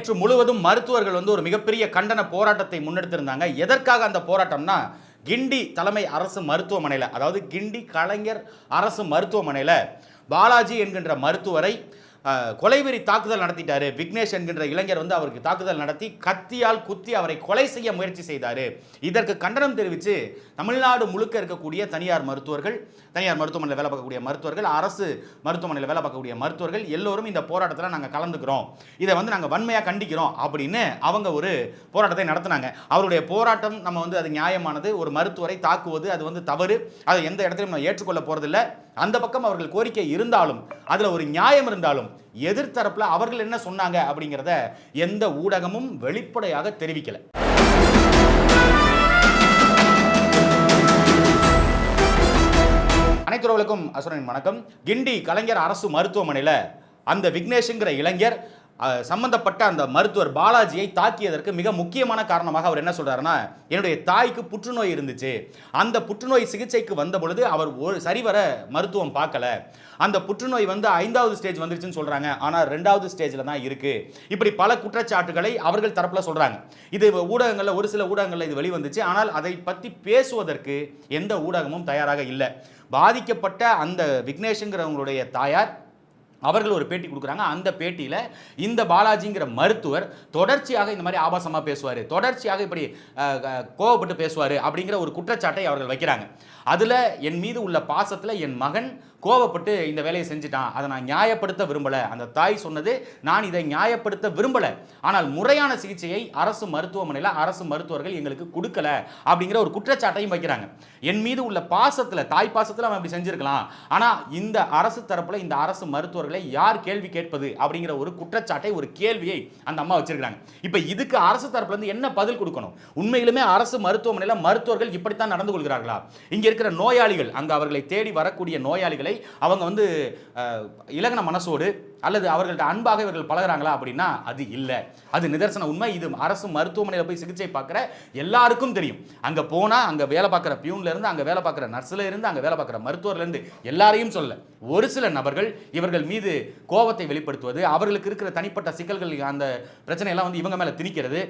நேற்று முழுவதும் மருத்துவர்கள் வந்து ஒரு மிகப்பெரிய கண்டன போராட்டத்தை முன்னெடுத்திருந்தாங்க. எதற்காக அந்த போராட்டம்னா கிண்டி தலைமை அரசு மருத்துவமனையில் அதாவது கிண்டி கலைஞர் அரசு மருத்துவமனையில் பாலாஜி என்கின்ற மருத்துவரை கொலைவெறி தாக்குதல் நடத்திட்டாரு. விக்னேஷ் என்கின்ற இளைஞர் வந்து அவருக்கு தாக்குதல் நடத்தி கத்தியால் குத்தி அவரை கொலை செய்ய முயற்சி செய்தாரு. இதற்கு கண்டனம் தெரிவித்து தமிழ்நாடு முழுக்க இருக்கக்கூடிய தனியார் மருத்துவர்கள் தனியார் மருத்துவமனையில் வேலை பார்க்கக்கூடிய மருத்துவர்கள் அரசு மருத்துவமனையில் வேலை பார்க்கக்கூடிய மருத்துவர்கள் எல்லோரும் இந்த போராட்டத்தில் நாங்கள் கலந்துக்கிறோம். இதை வந்து நாங்கள் வன்மையாக கண்டிக்கிறோம் அப்படின்னு அவங்க ஒரு போராட்டத்தை நடத்தினாங்க. அவருடைய போராட்டம் நம்ம வந்து அது நியாயமானது. ஒரு மருத்துவரை தாக்குவது அது வந்து தவறு. அதை எந்த இடத்துலையும் நம்ம ஏற்றுக்கொள்ள போகிறதில்ல அந்த பக்கம் அவர்கள் கோரிக்கை இருந்தாலும் அதில் ஒரு நியாயம் இருந்தாலும் எதிர்த்தரப்பில் அவர்கள் என்ன சொன்னாங்க அப்படிங்கிறத எந்த ஊடகமும் வெளிப்படையாக தெரிவிக்கலை. அனைத்துறவுகளுக்கும் அசுரனின் வணக்கம். கிண்டி கலைஞர் அரசு மருத்துவமனையில் அந்த விக்னேஷுங்கிற இளைஞர் சம்பந்தப்பட்ட அந்த மருத்துவர் பாலாஜியை தாக்கியதற்கு மிக முக்கியமான காரணமாக அவர் என்ன சொல்கிறாருன்னா என்னுடைய தாய்க்கு புற்றுநோய் இருந்துச்சு. அந்த புற்றுநோய் சிகிச்சைக்கு வந்த பொழுது அவர் ஒரு சரிவர மருத்துவம் பார்க்கல. அந்த புற்றுநோய் வந்து ஐந்தாவது ஸ்டேஜ் வந்துருச்சுன்னு சொல்கிறாங்க ஆனால் ரெண்டாவது ஸ்டேஜில் தான் இருக்குது இப்படி பல குற்றச்சாட்டுகளை அவர்கள் தரப்பில் சொல்கிறாங்க இது ஊடகங்களில் ஒரு சில ஊடகங்களில் இது வெளிவந்துச்சு. ஆனால் அதை பற்றி பேசுவதற்கு எந்த ஊடகமும் தயாராக இல்லை. பாதிக்கப்பட்ட அந்த விக்னேஷுங்கிறவங்களுடைய தாயார் அவர்கள் ஒரு பேட்டி கொடுக்குறாங்க. அந்த பேட்டியில் இந்த பாலாஜிங்கிற மருத்துவர் தொடர்ச்சியாக இந்த மாதிரி ஆபாசமாக பேசுவார். தொடர்ச்சியாக இப்படி கோவப்பட்டு பேசுவார் அப்படிங்கிற ஒரு குற்றச்சாட்டை அவர்கள் வைக்கிறாங்க. அதில் என் மீது உள்ள பாசத்தில் என் மகன் கோவப்பட்டு இந்த வேலையை செஞ்சுட்டான். அதை நான் நியாயப்படுத்த விரும்பலை. அந்த தாய் சொன்னது நான் இதை நியாயப்படுத்த விரும்பலை. ஆனால் முறையான சிகிச்சையை அரசு மருத்துவமனையில் அரசு மருத்துவர்கள் எங்களுக்கு கொடுக்கல. அப்படிங்கிற ஒரு குற்றச்சாட்டையும் வைக்கிறாங்க. என் மீது உள்ள பாசத்தில் தாய் பாசத்தில் அவன் இப்படி செஞ்சிருக்கலாம். ஆனால் இந்த அரசு தரப்பில் இந்த அரசு மருத்துவர்களை யார் கேள்வி கேட்பது? அப்படிங்கிற ஒரு குற்றச்சாட்டை ஒரு கேள்வியை அந்த அம்மா வச்சிருக்கிறாங்க. இப்போ இதுக்கு அரசு தரப்புல இருந்து என்ன பதில் கொடுக்கணும்? உண்மையிலுமே அரசு மருத்துவமனையில் மருத்துவர்கள் இப்படித்தான் நடந்து கொள்கிறார்களா? இங்கே இருக்கிற நோயாளிகள் அங்கே அவர்களை தேடி வரக்கூடிய நோயாளிகளை அவங்க வந்து இலகன மனசோடு அல்லது அவர்கள்ட்ட அன்பாக இவர்கள் பழகுறாங்களா அப்படின்னா அது இல்லை. அது நிதர்சன உண்மை. இது அரசு மருத்துவமனையில் போய் சிகிச்சை பார்க்குற எல்லாருக்கும் தெரியும். அங்கே போனால் அங்கே வேலை பார்க்குற பியூன்ல இருந்து அங்கே வேலை பார்க்குற நர்ஸில் இருந்து அங்கே வேலை பார்க்குற மருத்துவர்லேருந்து எல்லாரையும் சொல்ல. ஒரு சில நபர்கள் இவர்கள் மீது கோபத்தை வெளிப்படுத்துவது அவர்களுக்கு இருக்கிற தனிப்பட்ட சிக்கல்கள் அந்த பிரச்சனையெல்லாம் வந்து இவங்க மேலே திணிக்கிறது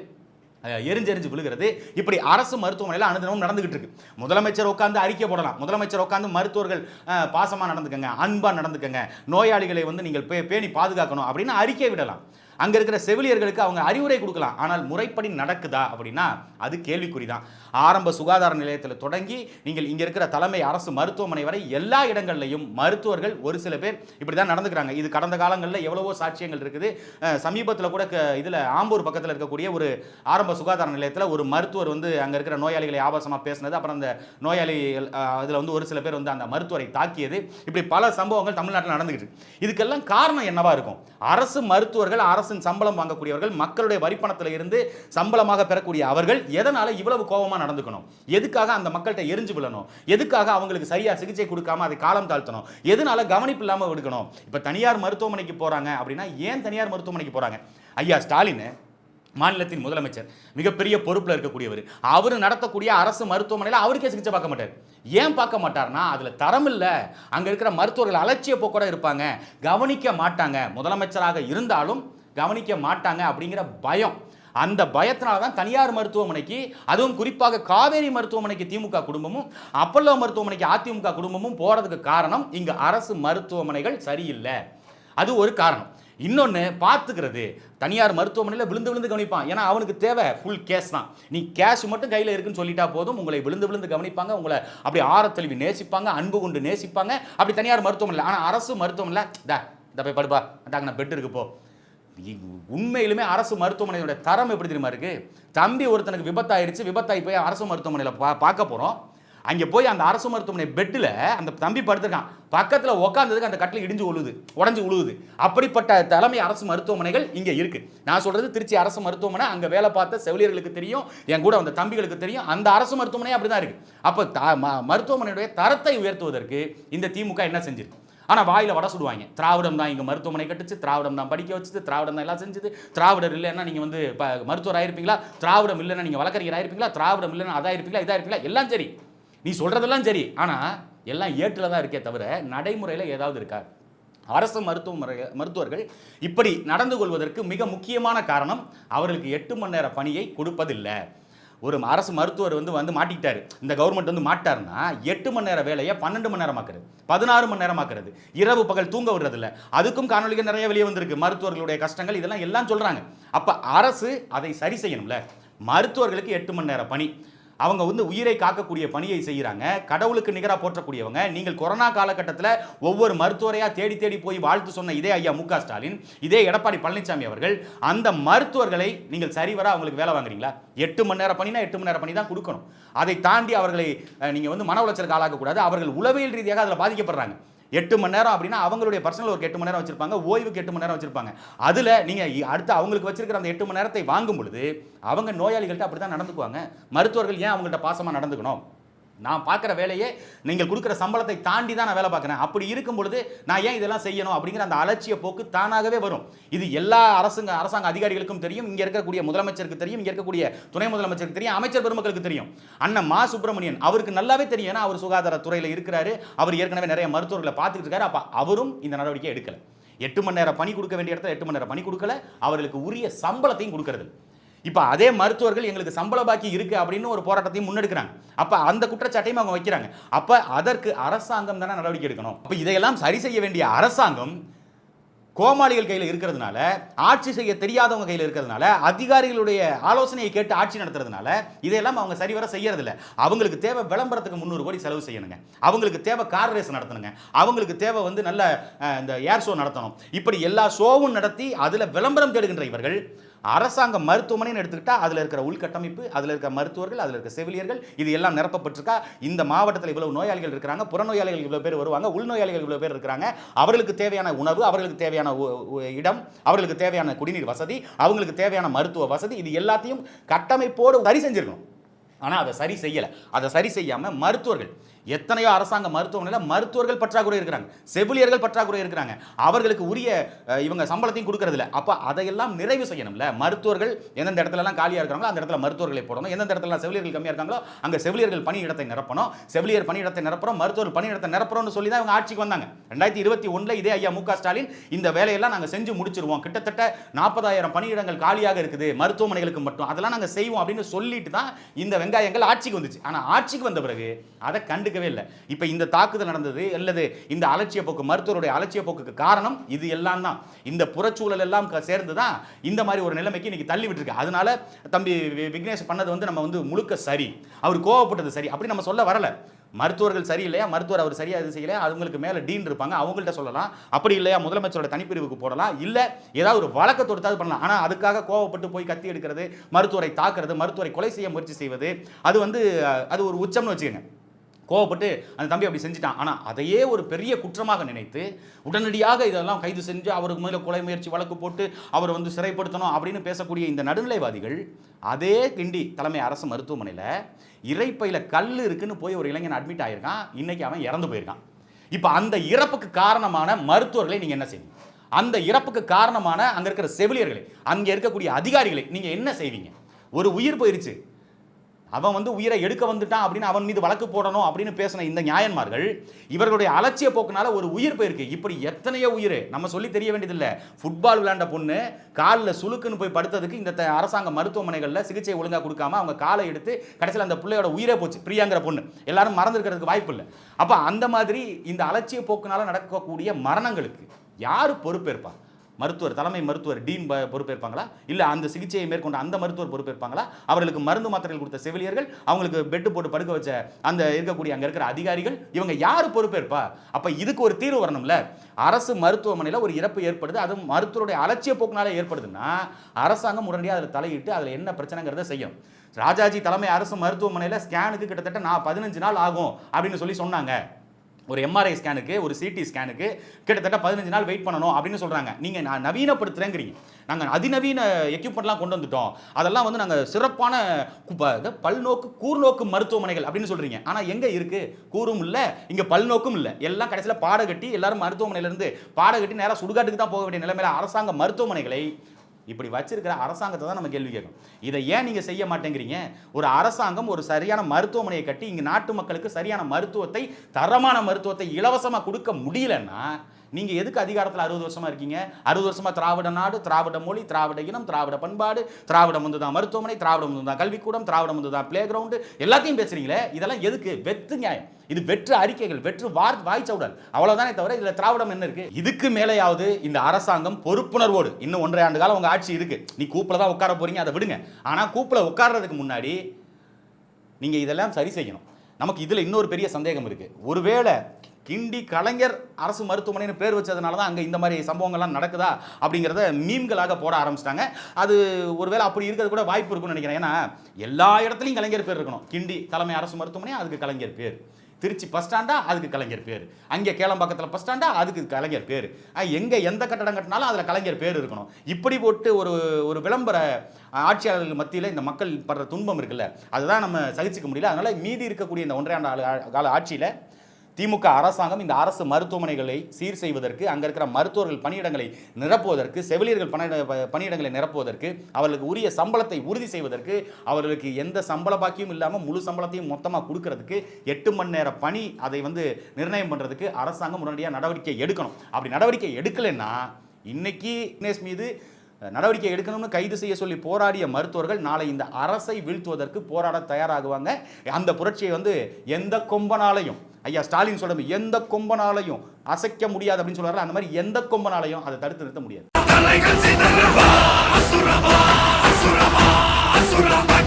எரிஞ்சு எரிஞ்சு விழுகிறது. இப்படி அரசு மருத்துவமனையில் அனுதினமும் நடந்துகிட்டு இருக்கு. முதலமைச்சர் உட்காந்து அறிக்கை போடலாம். முதலமைச்சர் உட்காந்து மருத்துவர்கள் பாசமாக நடந்துக்கங்க அன்பாக நடந்துக்கங்க. நோயாளிகளை வந்து நீங்கள் பே- பேணி பாதுகாக்கணும் அப்படின்னு அறிக்கை விடலாம். அங்க இருக்கிற செவிலியர்களுக்கு அவங்க அறிவுரை கொடுக்கலாம். ஆனால் முறைப்படி நடக்குதா அப்படின்னா அது கேள்விக்குறி தான் ஆரம்ப சுகாதார நிலையத்தில் தொடங்கி நீங்கள் இங்க இருக்கிற தலைமை அரசு மருத்துவமனை வரை எல்லா இடங்கள்லையும் மருத்துவர்கள் ஒரு சில பேர் இப்படி தான் நடந்துக்கிறாங்க. இது கடந்த காலங்களில் எவ்வளவோ சாட்சியங்கள் இருக்குது. சமீபத்தில் கூட க- இதுல ஆம்பூர் பக்கத்தில் இருக்கக்கூடிய ஒரு ஆரம்ப சுகாதார நிலையத்தில் ஒரு மருத்துவர் வந்து அங்க இருக்கிற நோயாளிகளை ஆபாசமாக பேசினது. அப்புறம் அந்த நோயாளி அதில் வந்து ஒரு சில பேர் வந்து அந்த மருத்துவரை தாக்கியது. இப்படி பல சம்பவங்கள் தமிழ்நாட்டில் நடந்துகிட்டு இதுக்கெல்லாம் காரணம் என்னவா இருக்கும்? அரசு மருத்துவர்கள் அரசு அரசின் சம்பளம் வாங்கக்கூடியவர்கள் மக்களுடைய வரிப்பணத்தில் இருந்து சம்பளமாக பெறக்கூடிய அவர்கள் எதனால் இவ்வளவு கோபமாக நடந்துக்கணும்? எதுக்காக அந்த மக்கள்கிட்ட எரிஞ்சு விழணும்? எதுக்காக அவங்களுக்கு சரியாக சிகிச்சை கொடுக்காம அதை காலம் தாழ்த்தணும்? எதனால கவனிப்பு இல்லாமல் விடுக்கணும் இப்போ தனியார் மருத்துவமனைக்கு போகிறாங்க அப்படின்னா ஏன் தனியார் மருத்துவமனைக்கு போகிறாங்க ஐயா ஸ்டாலின் மாநிலத்தின் முதலமைச்சர் மிகப்பெரிய பொறுப்பில் இருக்கக்கூடியவர். அவர் நடத்தக்கூடிய அரசு மருத்துவமனையில் அவருக்கே சிகிச்சை பார்க்க மாட்டார். ஏன் பார்க்க மாட்டார்னா அதில் தரம் இல்லை. அங்கே இருக்கிற மருத்துவர்கள் அலட்சிய போக்கோட இருப்பாங்க. கவனிக்க மாட்டாங்க. முதலமைச்சராக இருந்தாலும் கவனிக்க மாட்டாங்க அப்படிங்கிற பயம். அந்த பயத்தினால தான் தனியார் மருத்துவமனைக்கு அதுவும் குறிப்பாக காவேரி மருத்துவமனைக்கு திமுக குடும்பமும் அப்பல்லோ மருத்துவமனைக்கு அதிமுக குடும்பமும் போகிறதுக்கு காரணம் இங்கே அரசு மருத்துவமனைகள் சரியில்லை. அது ஒரு காரணம். இன்னொன்று பார்த்துக்கிறது. தனியார் மருத்துவமனையில் விழுந்து விழுந்து கவனிப்பான். ஏன்னா அவனுக்கு தேவை ஃபுல் கேஷ் தான். நீ கேஷ் மட்டும் கையில் இருக்குன்னு சொல்லிட்டா போதும் உங்களை விழுந்து விழுந்து கவனிப்பாங்க உங்களை அப்படி ஆரத்தழுவி நேசிப்பாங்க அன்பு கொண்டு நேசிப்பாங்க. அப்படி தனியார் மருத்துவமனையில் ஆனால் அரசு மருத்துவமனையில் இந்த போய் படுப்பா அதாங்க நான் பெட் இருக்கு போ. உண்மையிலுமே அரசு மருத்துவமனையோட தரம் எப்படி தெரியுமா இருக்கு? தம்பி ஒருத்தனுக்கு விபத்தாயிருச்சு விபத்தாகி போய் அரசு மருத்துவமனையில் பா பார்க்க போகிறோம் அங்கே போய் அந்த அரசு மருத்துவமனை பெட்டில் அந்த தம்பி படுத்திருக்கான். பக்கத்தில் உட்காந்ததுக்கு அந்த கட்டில் இடிஞ்சு உழுது உடஞ்சி உழுவுது அப்படிப்பட்ட தலைமை அரசு மருத்துவமனைகள் இங்கே இருக்குது நான் சொல்கிறது திருச்சி அரசு மருத்துவமனை அங்கே வேலை பார்த்த செவிலியர்களுக்கு தெரியும் என் கூட அந்த தம்பிகளுக்கு தெரியும் அந்த அரசு மருத்துவமனை அப்படி தான் இருக்குது அப்போ த ம- மருத்துவமனையுடைய தரத்தை உயர்த்துவதற்கு இந்த திமுக என்ன செஞ்சிருக்கு? ஆனால் வாயில் வடை சுடுவாங்க. திராவிடம் தான் இங்கே மருத்துவமனை கட்டுச்சு திராவிடம் தான் படிக்க வச்சுது திராவிடம் தான் எல்லாம் செஞ்சுது. திராவிடர் இல்லைன்னா நீங்கள் வந்து இப்போ மருத்துவர் ஆயிருப்பீங்களா? திராவிடம் இல்லைன்னா நீங்கள் வழக்கறிஞர் ஆயிருப்பீங்களா? திராவிடம் இல்லைன்னா அதாக இருப்பீங்களா? இதாக இருப்பீங்களா? எல்லாம் சரி. நீ சொல்கிறதெல்லாம் சரி. ஆனால் எல்லாம் ஏட்டில் தான் இருக்கே தவிர நடைமுறையில் ஏதாவது இருக்கா? அரசு மருத்துவ மருத்துவர்கள் இப்படி நடந்து கொள்வதற்கு மிக முக்கியமான காரணம் அவர்களுக்கு எட்டு மணி நேர பணியை கொடுப்பதில்லை. ஒரு அரசு மருத்துவர் வந்து வந்து மாட்டிக்கிட்டாரு. இந்த கவர்மெண்ட் வந்து மாட்டாருன்னா எட்டு மணி நேர வேலையை பன்னெண்டு மணி நேரமாக்குறது பதினாறு மணி நேரமாக்குறது இரவு பகல் தூங்க விடுறது இல்லை அதுக்கும் காணொலிகள் நிறைய வெளியே வந்திருக்கு. மருத்துவர்களுடைய கஷ்டங்கள் இதெல்லாம் எல்லாம் சொல்கிறாங்க அப்போ அரசு அதை சரி செய்யணும்ல. மருத்துவர்களுக்கு எட்டு மணி நேர பணி. அவங்க வந்து உயிரை காக்கக்கூடிய பணியை செய்கிறாங்க கடவுளுக்கு நிகராக போற்றக்கூடியவங்க. நீங்கள் கொரோனா காலகட்டத்தில் ஒவ்வொரு மருத்துவரையாக தேடி தேடி போய் வாழ்த்து சொன்ன இதே ஐயா மு ஸ்டாலின் இதே எடப்பாடி பழனிசாமி அவர்கள் அந்த மருத்துவர்களை நீங்கள் சரிவர அவங்களுக்கு வேலை வாங்குறீங்களா? எட்டு மணி நேரம் பண்ணினா எட்டு மணி நேரம் பண்ணி தான் கொடுக்கணும். அதை தாண்டி அவர்களை நீங்கள் வந்து மன உளைச்சலுக்கு ஆளாக்கக்கூடாது அவர்கள் உளவியல் ரீதியாக அதில் பாதிக்கப்படுறாங்க. எட்டு மணி நேரம் அப்படின்னா அவங்களுடைய பர்சனல் ஒரு எட்டு மணி நேரம் வச்சிருப்பாங்க ஓய்வுக்கு எட்டு மணி நேரம் வச்சிருப்பாங்க. அதில் நீங்கள் அடுத்து அவங்களுக்கு வச்சிருக்கிற அந்த எட்டு மணி நேரத்தை வாங்கும் பொழுது அவங்க நோயாளிகள்கிட்ட அப்படி தான் நடந்துக்குவாங்க. மருத்துவர்கள் ஏன் அவங்கள்ட்ட பாசமாக நடந்துக்கணும்? நான் பார்க்குற வேலையே நீங்கள் கொடுக்குற சம்பளத்தை தாண்டி தான் நான் வேலை பார்க்குறேன். அப்படி இருக்கும் பொழுது நான் ஏன் இதெல்லாம் செய்யணும் அப்படிங்கிற அந்த அலட்சிய போக்கு தானாகவே வரும். இது எல்லா அரசுங்க அரசாங்க அதிகாரிகளுக்கும் தெரியும். இங்கே இருக்கக்கூடிய முதலமைச்சருக்கு தெரியும். இங்கே இருக்கக்கூடிய துணை முதலமைச்சருக்கு தெரியும். அமைச்சர் பெருமக்களுக்கு தெரியும். அண்ணன் மா சுப்பிரமணியன் அவருக்கு நல்லாவே தெரியும். ஏன்னா அவர் சுகாதாரத்துறையில் இருக்கிறாரு. அவர் ஏற்கனவே நிறைய மருத்துவர்களை பார்த்துட்டு இருக்காரு. அப்போ அவரும் இந்த நடவடிக்கை எடுக்கலை. எட்டு மணி நேரம் பணி கொடுக்க வேண்டிய இடத்துல எட்டு மணி நேரம் பணி கொடுக்கல. அவர்களுக்கு உரிய சம்பளத்தையும் கொடுக்கறது இப்போ அதே மருத்துவர்கள் எங்களுக்கு சம்பள பாக்கி இருக்குது அப்படின்னு ஒரு போராட்டத்தையும் முன்னெடுக்கிறாங்க. அப்போ அந்த குற்றச்சாட்டையும் அவங்க வைக்கிறாங்க. அப்போ அதற்கு அரசாங்கம் தானே நடவடிக்கை எடுக்கணும். அப்போ இதையெல்லாம் சரி செய்ய வேண்டிய அரசாங்கம் கோமாளிகள் கையில் இருக்கிறதுனால ஆட்சி செய்ய தெரியாதவங்க கையில் இருக்கிறதுனால அதிகாரிகளுடைய ஆலோசனையை கேட்டு ஆட்சி நடத்துறதுனால இதையெல்லாம் அவங்க சரிவர செய்யறதில்ல. அவங்களுக்கு தேவை விளம்பரத்துக்கு முந்நூறு கோடி செலவு செய்யணுங்க. அவங்களுக்கு தேவை கார் ரேஸ் நடத்தணுங்க. அவங்களுக்கு தேவை வந்து நல்ல இந்த ஏர் ஷோ நடத்தணும். இப்படி எல்லா ஷோவும் நடத்தி அதில் விளம்பரம் தேடுகின்ற இவர்கள் அரசாங்க மருத்துவமனைன்னு எடுத்துக்கிட்டா அதில் இருக்கிற உள்கட்டமைப்பு அதில் இருக்கிற மருத்துவர்கள் அதில் இருக்கிற செவிலியர்கள் இது எல்லாம் நிரப்பப்பட்டிருக்கா? இந்த மாவட்டத்தில் இவ்வளவு நோயாளிகள் இருக்கிறாங்க புறநோயாளிகள் இவ்வளோ பேர் வருவாங்க உள்நோயாளிகள் இவ்வளோ பேர் இருக்கிறாங்க. அவர்களுக்கு தேவையான உணவு அவர்களுக்கு தேவையான உ- இடம் அவர்களுக்கு தேவையான குடிநீர் வசதி அவங்களுக்கு தேவையான மருத்துவ வசதி இது எல்லாத்தையும் கட்டமைப்போடு சரி செஞ்சிருக்கணும். ஆனால் அதை சரி செய்யலை. அதை சரி செய்யாமல் மருத்துவர்கள் எத்தனையோ அரசாங்க மருத்துவமனையில் மருத்துவர்கள் பற்றாக்குறை இருக்கிறாங்க. செவிலியர்கள் பற்றாக்குறை இருக்கிறாங்க. அவர்களுக்கு உரிய இவங்க சம்பளத்தையும் கொடுக்கறதில்ல. அப்போ அதையெல்லாம் நிறைவு செய்யணும்ல. மருத்துவர்கள் எந்தெந்த இடத்துலலாம் காலியாக இருக்கிறாங்களோ அந்த இடத்துல மருத்துவர்களை போடணும். எந்தெந்த இடத்துல செவிலியர்கள் கம்மியாக இருக்காங்களோ அங்கே செவிலியர்கள் பணியிடத்தை நிரப்பணும். செவிலியர் பணியிடத்தை நிரப்புறோம். மருத்துவர் பணியிடத்தை நிரப்புறோம்னு சொல்லி தான் இவங்க ஆட்சிக்கு வந்தாங்க. ரெண்டாயிரத்தி இருபத்தி ஒன்றில் இதே ஐயா மு ஸ்டாலின் இந்த வேலையெல்லாம் நாங்கள் செஞ்சு முடிச்சிருவோம். கிட்டத்தட்ட நாற்பதாயிரம் பணியிடங்கள் காலியாக இருக்குது. மருத்துவமனைகளுக்கு மட்டும். அதெல்லாம் நாங்கள் செய்வோம் அப்படின்னு சொல்லிட்டு தான் இந்த வெங்காயங்கள் ஆட்சிக்கு வந்துச்சு. ஆனால் ஆட்சிக்கு வந்த பிறகு அதை கண்டு கண்டுக்கவே இல்லை. இப்போ இந்த தாக்குதல் நடந்தது அல்லது இந்த அலட்சிய போக்கு மருத்துவருடைய அலட்சிய போக்குக்கு காரணம் இது எல்லாம் தான். இந்த புறச்சூழல் எல்லாம் க- சேர்ந்து தான் இந்த மாதிரி ஒரு நிலைமைக்கு இன்னைக்கு தள்ளி விட்டுருக்கு. அதனால தம்பி விக்னேஷ் பண்ணது வந்து நம்ம வந்து முழுக்க சரி. அவர் கோவப்பட்டது சரி. அப்படி நம்ம சொல்ல வரல. மருத்துவர்கள் சரியில்லையா? மருத்துவர் அவர் சரியாக இது செய்யலையா? அவங்களுக்கு மேலே டீன் இருப்பாங்க. அவங்கள்ட்ட சொல்லலாம். அப்படி இல்லையா? முதலமைச்சரோட தனிப்பிரிவுக்கு போடலாம். இல்லை ஏதாவது ஒரு வழக்கை தொடுத்தாவது பண்ணலாம். ஆனால் அதுக்காக கோவப்பட்டு போய் கத்தி எடுக்கிறது மருத்துவரை தாக்குறது மருத்துவரை கொலை செய்ய முயற்சி செய்வது அது வந்து அது ஒரு உச்சம்னு வச்சுக்கோங்க. கோவப்பட்டு அந்த தம்பி அப்படி செஞ்சுட்டான். ஆனால் அதையே ஒரு பெரிய குற்றமாக நினைத்து உடனடியாக இதெல்லாம் கைது செஞ்சு அவருக்கு முதல்ல கொலை முயற்சி வழக்கு போட்டு அவரை வந்து சிறைப்படுத்தணும் அப்படின்னு பேசக்கூடிய இந்த நடுநிலைவாதிகள் அதே கிண்டி தலைமை அரசு மருத்துவமனையில் இறைப்பையில் கல் இருக்குன்னு போய் ஒரு இளைஞன் அட்மிட் ஆகியிருக்கான் இன்னைக்கு அவன் இறந்து போயிருக்கான். இப்போ அந்த இறப்புக்கு காரணமான மருத்துவர்களை நீங்கள் என்ன செய்வீங்க? அந்த இறப்புக்கு காரணமான அங்கே இருக்கிற செவிலியர்களை அங்கே இருக்கக்கூடிய அதிகாரிகளை நீங்கள் என்ன செய்வீங்க? ஒரு உயிர் போயிருச்சு. அவன் வந்து உயிரை எடுக்க வந்துட்டான் அப்படின்னு அவன் மீது வழக்கு போடணும் அப்படின்னு பேசின இந்த நியாயன்மார்கள் இவர்களுடைய அலட்சிய போக்குனால ஒரு உயிர் போயிருக்கு. இப்படி எத்தனையோ உயிர்? நம்ம சொல்லி தெரிய வேண்டியதில்லை. ஃபுட்பால் விளையாண்ட பொண்ணு காலில் சுழுக்குன்னு போய் படுத்ததுக்கு இந்த அரசாங்க மருத்துவமனைகளில் சிகிச்சை ஒழுங்காக கொடுக்காம அவங்க காலை எடுத்து கடைசியில் அந்த பிள்ளையோட உயிரே போச்சு பிரியாங்கிற பொண்ணு. எல்லாரும் மறந்துருக்கிறதுக்கு வாய்ப்பு இல்லை. அப்போ அந்த மாதிரி இந்த அலட்சிய போக்குனால நடக்கக்கூடிய மரணங்களுக்கு யார் பொறுப்பேற்பா? மருத்துவர் தலைமை மருத்துவர் டீன் ப- பொறுப்பேற்பாங்களா? இல்லை அந்த சிகிச்சையை மேற்கொண்ட அந்த மருத்துவர் பொறுப்பேற்பாங்களா? அவர்களுக்கு மருந்து மாத்திரைகள் கொடுத்த செவிலியர்கள் அவங்களுக்கு பெட்டு போட்டு படுக்க வச்ச அந்த இருக்கக்கூடிய அங்கே இருக்கிற அதிகாரிகள் இவங்க யார் பொறுப்பேற்பா? அப்போ இதுக்கு ஒரு தீர்வு வரணும்ல. அரசு மருத்துவமனையில் ஒரு இறப்பு ஏற்படுது அதுவும் மருத்துவருடைய அலட்சிய போக்குனால ஏற்படுதுன்னா அரசாங்கம் உடனடியாக அதில் தலையிட்டு அதில் என்ன பிரச்சனைங்கிறத செய்யும். ராஜாஜி தலைமை அரசு மருத்துவமனையில் ஸ்கேனுக்கு கிட்டத்தட்ட நான் பதினஞ்சு நாள் ஆகும் அப்படின்னு சொல்லி சொன்னாங்க. ஒரு எம்ஆர்ஐ ஸ்கேனுக்கு ஒரு சிடி ஸ்கேனுக்கு கிட்டத்தட்ட பதினஞ்சு நாள் வெயிட் பண்ணணும் அப்படின்னு சொல்கிறாங்க நீங்கள் நான் நவீனப்படுத்துகிறேங்கிறீங்க நாங்கள் அதிநவீன எக்யூப்மெண்ட்லாம் கொண்டு வந்துட்டோம். அதெல்லாம் வந்து நாங்கள் சிறப்பான பல்நோக்கு கூர்நோக்கு மருத்துவமனைகள் அப்படின்னு சொல்கிறீங்க ஆனால் எங்கே இருக்குது கூரும் இல்லை இங்கே பல்நோக்கும் இல்லை. எல்லாம் கடைசியில் பாடகட்டி எல்லாரும் மருத்துவமனையிலேருந்து பாடகட்டி நேராக சுடுகாட்டுக்கு தான் போக வேண்டிய நிலைமையில அரசாங்க மருத்துவமனைகளை இப்படி வச்சிருக்கிற அரசாங்கத்தை தான் நம்ம கேள்வி கேட்கும் இதை ஏன் நீங்கள் செய்ய மாட்டேங்கிறீங்க? ஒரு அரசாங்கம் ஒரு சரியான மருத்துவமனையை கட்டி இங்கே நாட்டு மக்களுக்கு சரியான மருத்துவத்தை தரமான மருத்துவத்தை இலவசமாக கொடுக்க முடியலன்னா நீங்கள் எதுக்கு அதிகாரத்தில் அறுபது வருஷமாக இருக்கீங்க? அறுபது வருஷமாக திராவிட நாடு திராவிட மொழி திராவிட இனம் திராவிட பண்பாடு திராவிடம் வந்து தான் மருத்துவமனை திராவிடம் வந்து தான் கல்விக்கூடம் திராவிடம் வந்து தான் பிளே கிரவுண்டு எல்லாத்தையும் பேசுறீங்களே? இதெல்லாம் எதுக்கு? வெத்து நியாயம். இது வெற்று அறிக்கைகள் வெற்று வார் வாய்ச்சவுடல் அவ்வளவுதானே தவிர இதுல திராவிடம் என்ன இருக்கு? இதுக்கு மேலேயாவது இந்த அரசாங்கம் பொறுப்புணர்வோடு இன்னும் ஒன்றரை ஆண்டு காலம் உங்க ஆட்சி இருக்கு. நீ கூப்பில் தான் உட்கார போறீங்க அதை விடுங்க. ஆனா கூப்பில் உட்கார்றதுக்கு முன்னாடி நீங்க இதெல்லாம் சரி செய்யணும். நமக்கு இதில் இன்னொரு பெரிய சந்தேகம் இருக்குது ஒருவேளை கிண்டி கலைஞர் அரசு மருத்துவமனைன்னு பேர் வச்சதுனால தான் அங்கே இந்த மாதிரி சம்பவங்கள்லாம் நடக்குதா அப்படிங்கிறத மீம்களாக போட ஆரம்பிச்சிட்டாங்க. அது ஒருவேளை அப்படி இருக்கிறது கூட வாய்ப்பு இருக்கும்னு நினைக்கிறேன். ஏன்னா எல்லா இடத்துலையும் கலைஞர் பேர் இருக்கணும். கிண்டி தலைமை அரசு மருத்துவமனை அதுக்கு கலைஞர் பேர். திருச்சி பஸ் ஸ்டாண்டா அதுக்கு கலைஞர் பேர். அங்கே கேளம்பாக்கத்தில் பஸ் ஸ்டாண்டா அதுக்கு கலைஞர் பேர். எங்கே எந்த கட்டடம் கட்டினாலும் அதில் கலைஞர் பேர் இருக்கணும். இப்படி போட்டு ஒரு ஒரு விளம்பர ஆட்சியாளர்கள் மத்தியில் இந்த மக்கள் படுற துன்பம் இருக்குல்ல அதுதான் நம்ம சகிச்சுக்க முடியல. அதனால மீதி இருக்கக்கூடிய இந்த ஒன்றரை ஆண்டு கால ஆட்சியில் திமுக அரசாங்கம் இந்த அரசு மருத்துவமனைகளை சீர் செய்வதற்கு அங்கே இருக்கிற மருத்துவர்கள் பணியிடங்களை நிரப்புவதற்கு செவிலியர்கள் பணியிட பணியிடங்களை நிரப்புவதற்கு அவர்களுக்கு உரிய சம்பளத்தை உறுதி செய்வதற்கு அவர்களுக்கு எந்த சம்பள பாக்கியும் இல்லாமல் முழு சம்பளத்தையும் மொத்தமாக கொடுக்கறதுக்கு எட்டு மணி நேர பணி அதை வந்து நிர்ணயம் பண்ணுறதுக்கு அரசாங்கம் உடனடியாக நடவடிக்கை எடுக்கணும். அப்படி நடவடிக்கை எடுக்கலைன்னா இன்னைக்கு விக்னேஷ் மீது நடவடிக்கை எடுக்கணும்னு கைது செய்ய சொல்லி போராடிய மருத்துவர்கள் நாளை இந்த அரசை வீழ்த்துவதற்கு போராட தயாராகுவாங்க. அந்த புரட்சியை வந்து எந்த கொம்பனாலையும் ஐயா ஸ்டாலின் சொல்ற எந்த கொம்பனாலையும் அசைக்க முடியாது அப்படின்னு சொல்றாரு அந்த மாதிரி எந்த கொம்பனாலையும் அதை தடுத்து நிறுத்த முடியாது. அசுரமா அசுரமா அசுரமா